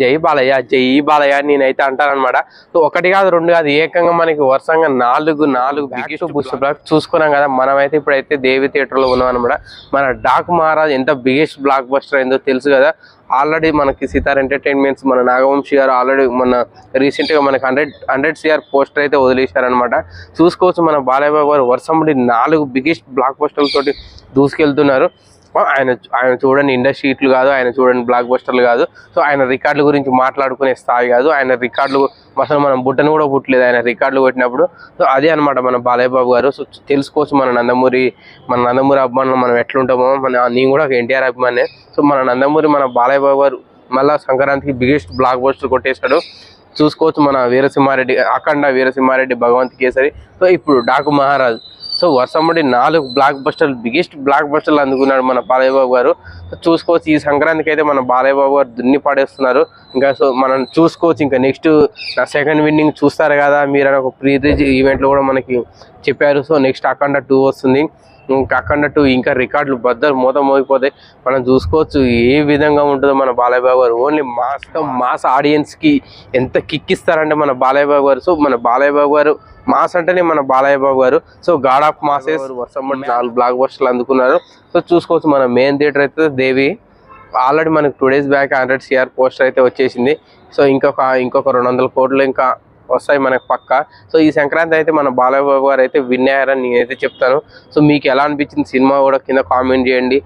జై బాలయ్య జై బాలయ్య నేనైతే అంటానన్నమాట. సో ఒకటి కాదు రెండు కాదు ఏకంగా మనకి వరుసంగా నాలుగు నాలుగు బిగ్గెస్ట్ బూస్ట్ బ్లాక్ చూసుకున్నాం కదా మనమైతే ఇప్పుడైతే దేవి థియేటర్లో ఉన్నాం అనమాట మన డాక్ మహారాజ్ ఎంత బిగ్గెస్ట్ బ్లాక్ బస్టర్ అయిందో తెలుసు కదా. ఆల్రెడీ మనకి సితార్ ఎంటర్టైన్మెంట్స్ మన నాగవంశి గారు ఆల్రెడీ మన రీసెంట్గా మనకి హండ్రెడ్ హండ్రెడ్ సిఆర్ పోస్టర్ అయితే వదిలేశారనమాట చూసుకోవచ్చు మన బాలయ్య గారు వర్షంబడి నాలుగు బిగ్గెస్ట్ బ్లాక్ బస్టర్ల తోటి దూసుకెళ్తున్నారు. ఆయన ఆయన చూడండి ఇండస్ట్రీట్లు కాదు ఆయన చూడండి బ్లాక్ బస్టర్లు కాదు. సో ఆయన రికార్డుల గురించి మాట్లాడుకునే స్థాయి కాదు. ఆయన రికార్డులు అసలు మనం బుట్టను కూడా పుట్టలేదు. ఆయన రికార్డులు కొట్టినప్పుడు సో అదే అనమాట మన బాలయ్య బాబు గారు. సో తెలుసుకోవచ్చు మన నందమూరి మన నందమూరి అభిమానులు మనం ఎట్లుంటామో. మన నేను కూడా ఒక ఎన్టీఆర్ అభిమానే. సో మన నందమూరి మన బాలయ్య బాబు గారు మళ్ళా సంక్రాంతికి బిగ్గెస్ట్ బ్లాక్ బస్టర్ కొట్టేశాడు. చూసుకోవచ్చు మన వీరసింహారెడ్డి అఖండ వీరసింహారెడ్డి భగవంత్ కేసరి. సో ఇప్పుడు డాకు మహారాజ్ సో వర్షంబడి నాలుగు బ్లాక్ బస్టర్లు బిగ్గెస్ట్ బ్లాక్ బస్టర్లు అందుకున్నాడు మన బాలయ్య బాబు గారు. సో చూసుకోవచ్చు ఈ సంక్రాంతికి అయితే మన బాలయ్య బాబు గారు దున్ని పడేస్తున్నారు. ఇంకా సో మనం చూసుకోవచ్చు ఇంకా నెక్స్ట్ నా సెకండ్ విన్నింగ్ చూస్తారు కదా మీరు అని ఒక ప్రీ రిలీజ్ ఈవెంట్లో కూడా మనకి చెప్పారు. సో నెక్స్ట్ అఖండ టూ వస్తుంది. టూ ఇంకా రికార్డులు బద్దలు మూత మోగిపోతాయి మనం చూసుకోవచ్చు ఏ విధంగా ఉంటుందో మన బాలయ్య బాబు గారు ఓన్లీ మాస్ మాస్ ఆడియన్స్కి ఎంత కిక్ ఇస్తారంటే మన బాలయ్య బాబు గారు. సో మన బాలయ్య బాబు గారు మాస్ అంటేనే మన బాలయ్య బాబు గారు సో గాడ్ ఆఫ్ మాసెస్ వర్షం నాలుగు బ్లాక్ బస్టర్లు అందుకున్నారు. సో చూసుకోవచ్చు మన మెయిన్ థియేటర్ అయితే దేవి. ఆల్రెడీ మనకి two days back hundred CR poster అయితే వచ్చేసింది. సో ఇంకొక ఇంకొక రెండు వందల కోట్లు ఇంకా వస్తాయి మనకు పక్క. సో ఈ సంక్రాంతి అయితే మన బాలయ్య బాబు గారు అయితే విన్ అయ్యారని నేనైతే చెప్తాను. సో మీకు ఎలా అనిపించింది సినిమా కూడా కింద కామెంట్ చేయండి.